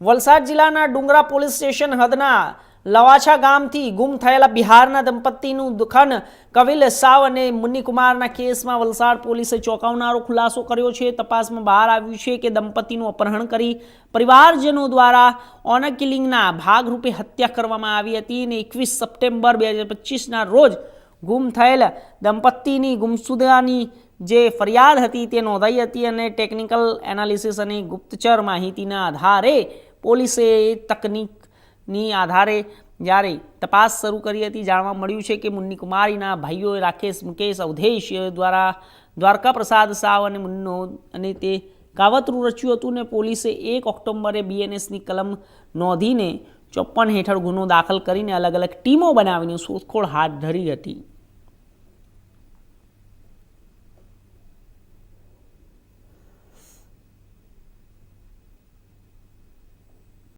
વલસાડ જિલ્લાના ડુંગરા police station હદના લવાછા ગામથી ગુમ થયેલા બિહારના દંપતીનું દુખન કવિલ સાવ અને મુન્નીકુમારના કેસમાં વલસાડ પોલીસે ચોંકાવનારો ખુલાસો કર્યો છે. તપાસમાં બહાર આવ્યું છે કે દંપતીનું અપહરણ કરી પરિવારજનો દ્વારા ઓનર કિલિંગના ભાગરૂપે હત્યા કરવામાં આવી હતી અને એકવીસ સપ્ટેમ્બર બે હજાર પચીસના રોજ ગુમ થયેલ દંપતીની ગુમસુદાની જે ફરિયાદ હતી તે નોંધાઈ હતી અને ટેકનિકલ એનાલિસિસ અને ગુપ્તચર માહિતીના આધારે પોલીસે તકનીકની આધારે જ્યારે તપાસ શરૂ કરી હતી, જાણવા મળ્યું છે કે મુન્ની કુમારીના ભાઈઓ રાકેશ, મુકેશ, અવધેશ દ્વારા દ્વારકા પ્રસાદ સાવ અને મુન્નો અને તે કાવતરું રચ્યું હતું ને પોલીસે એક ઓક્ટોબરે બીએનએસની કલમ નોંધીને ચોપ્પન હેઠળ ગુનો દાખલ કરીને અલગ અલગ ટીમો બનાવીને શોધખોળ હાથ ધરી હતી.